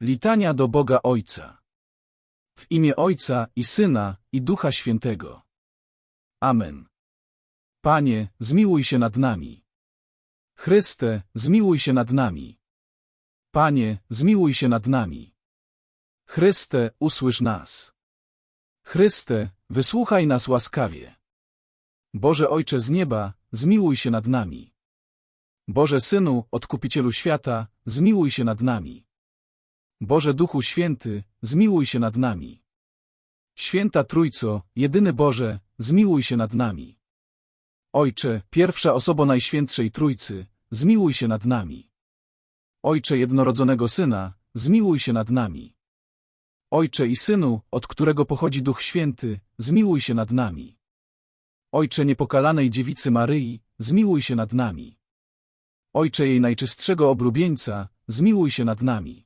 Litania do Boga Ojca. W imię Ojca i Syna i Ducha Świętego. Amen. Panie, zmiłuj się nad nami. Chryste, zmiłuj się nad nami. Panie, zmiłuj się nad nami. Chryste, usłysz nas. Chryste, wysłuchaj nas łaskawie. Boże Ojcze z nieba, zmiłuj się nad nami. Boże Synu, Odkupicielu świata, zmiłuj się nad nami. Boże Duchu Święty, zmiłuj się nad nami. Święta Trójco, jedyny Boże, zmiłuj się nad nami. Ojcze, pierwsza osoba Najświętszej Trójcy, zmiłuj się nad nami. Ojcze jednorodzonego Syna, zmiłuj się nad nami. Ojcze i Synu, od którego pochodzi Duch Święty, zmiłuj się nad nami. Ojcze niepokalanej Dziewicy Maryi, zmiłuj się nad nami. Ojcze jej najczystszego oblubieńca, zmiłuj się nad nami.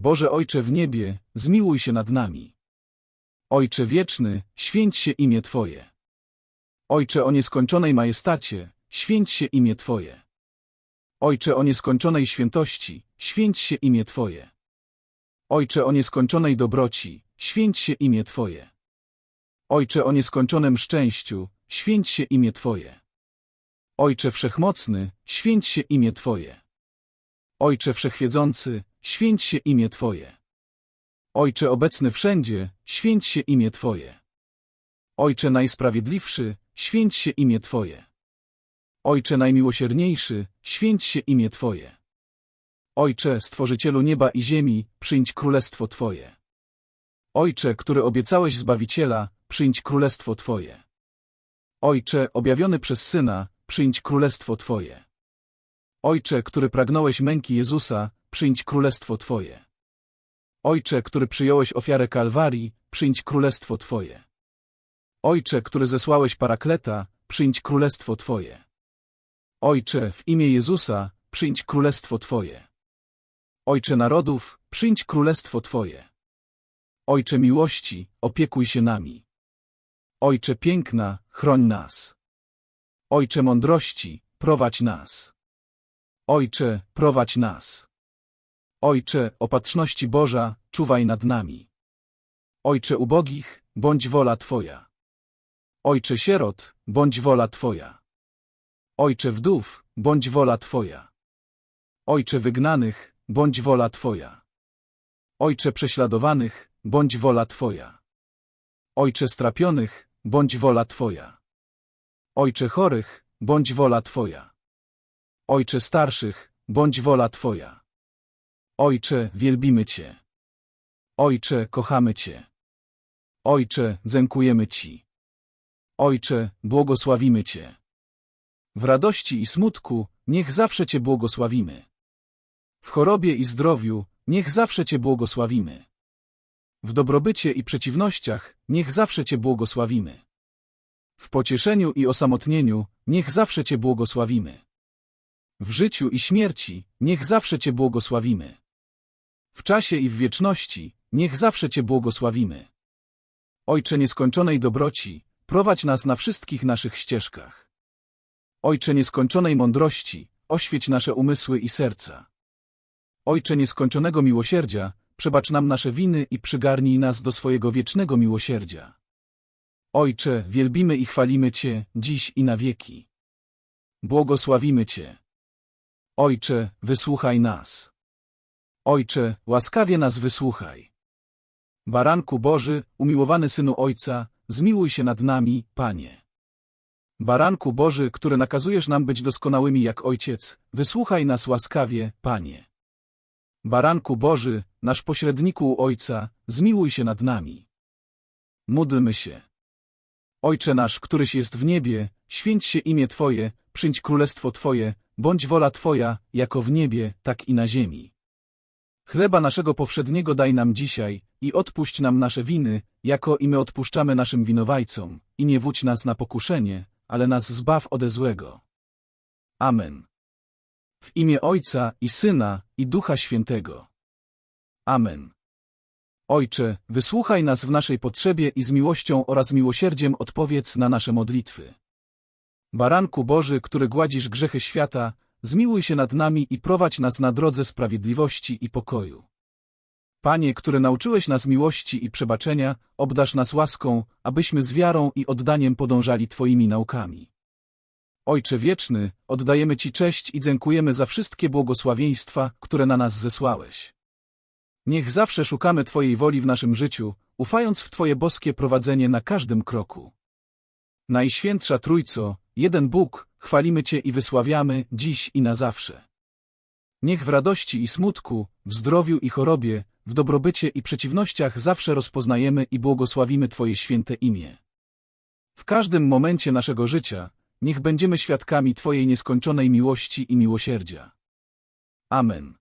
Boże Ojcze w niebie, zmiłuj się nad nami. Ojcze wieczny, święć się imię Twoje. Ojcze o nieskończonej majestacie, święć się imię Twoje. Ojcze o nieskończonej świętości, święć się imię Twoje. Ojcze o nieskończonej dobroci, święć się imię Twoje. Ojcze o nieskończonym szczęściu, święć się imię Twoje. Ojcze Wszechmocny, święć się imię Twoje. Ojcze Wszechwiedzący, święć się imię Twoje. Ojcze obecny wszędzie, święć się imię Twoje. Ojcze najsprawiedliwszy, święć się imię Twoje. Ojcze najmiłosierniejszy, święć się imię Twoje. Ojcze, Stworzycielu nieba i ziemi, przyjdź królestwo Twoje. Ojcze, który obiecałeś Zbawiciela, przyjdź królestwo Twoje. Ojcze, objawiony przez Syna, przyjdź królestwo Twoje. Ojcze, który pragnąłeś męki Jezusa, przyjdź królestwo Twoje. Ojcze, który przyjąłeś ofiarę Kalwarii, przyjdź królestwo Twoje. Ojcze, który zesłałeś Parakleta, przyjdź królestwo Twoje. Ojcze, w imię Jezusa, przyjdź królestwo Twoje. Ojcze narodów, przyjdź królestwo Twoje. Ojcze miłości, opiekuj się nami. Ojcze piękna, chroń nas. Ojcze mądrości, prowadź nas. Ojcze, prowadź nas. Ojcze, opatrzności Boża, czuwaj nad nami. Ojcze ubogich, bądź wola Twoja. Ojcze sierot, bądź wola Twoja. Ojcze wdów, bądź wola Twoja. Ojcze wygnanych, bądź wola Twoja. Ojcze prześladowanych, bądź wola Twoja. Ojcze strapionych, bądź wola Twoja. Ojcze chorych, bądź wola Twoja. Ojcze starszych, bądź wola Twoja. Ojcze, wielbimy Cię. Ojcze, kochamy Cię. Ojcze, dziękujemy Ci. Ojcze, błogosławimy Cię. W radości i smutku, niech zawsze Cię błogosławimy. W chorobie i zdrowiu, niech zawsze Cię błogosławimy. W dobrobycie i przeciwnościach, niech zawsze Cię błogosławimy. W pocieszeniu i osamotnieniu, niech zawsze Cię błogosławimy. W życiu i śmierci, niech zawsze Cię błogosławimy. W czasie i w wieczności, niech zawsze Cię błogosławimy. Ojcze nieskończonej dobroci, prowadź nas na wszystkich naszych ścieżkach. Ojcze nieskończonej mądrości, oświeć nasze umysły i serca. Ojcze nieskończonego miłosierdzia, przebacz nam nasze winy i przygarnij nas do swojego wiecznego miłosierdzia. Ojcze, wielbimy i chwalimy Cię, dziś i na wieki. Błogosławimy Cię. Ojcze, wysłuchaj nas. Ojcze, łaskawie nas wysłuchaj. Baranku Boży, umiłowany Synu Ojca, zmiłuj się nad nami, Panie. Baranku Boży, który nakazujesz nam być doskonałymi jak Ojciec, wysłuchaj nas łaskawie, Panie. Baranku Boży, nasz pośredniku u Ojca, zmiłuj się nad nami. Módlmy się. Ojcze nasz, któryś jest w niebie, święć się imię Twoje, przyjdź królestwo Twoje, bądź wola Twoja, jako w niebie, tak i na ziemi. Chleba naszego powszedniego daj nam dzisiaj i odpuść nam nasze winy, jako i my odpuszczamy naszym winowajcom, i nie wódź nas na pokuszenie, ale nas zbaw ode złego. Amen. W imię Ojca i Syna i Ducha Świętego. Amen. Ojcze, wysłuchaj nas w naszej potrzebie i z miłością oraz miłosierdziem odpowiedz na nasze modlitwy. Baranku Boży, który gładzisz grzechy świata, zmiłuj się nad nami i prowadź nas na drodze sprawiedliwości i pokoju. Panie, który nauczyłeś nas miłości i przebaczenia, obdasz nas łaską, abyśmy z wiarą i oddaniem podążali Twoimi naukami. Ojcze wieczny, oddajemy Ci cześć i dziękujemy za wszystkie błogosławieństwa, które na nas zesłałeś. Niech zawsze szukamy Twojej woli w naszym życiu, ufając w Twoje boskie prowadzenie na każdym kroku. Najświętsza Trójco, jeden Bóg, chwalimy Cię i wysławiamy dziś i na zawsze. Niech w radości i smutku, w zdrowiu i chorobie, w dobrobycie i przeciwnościach zawsze rozpoznajemy i błogosławimy Twoje święte imię. W każdym momencie naszego życia, niech będziemy świadkami Twojej nieskończonej miłości i miłosierdzia. Amen.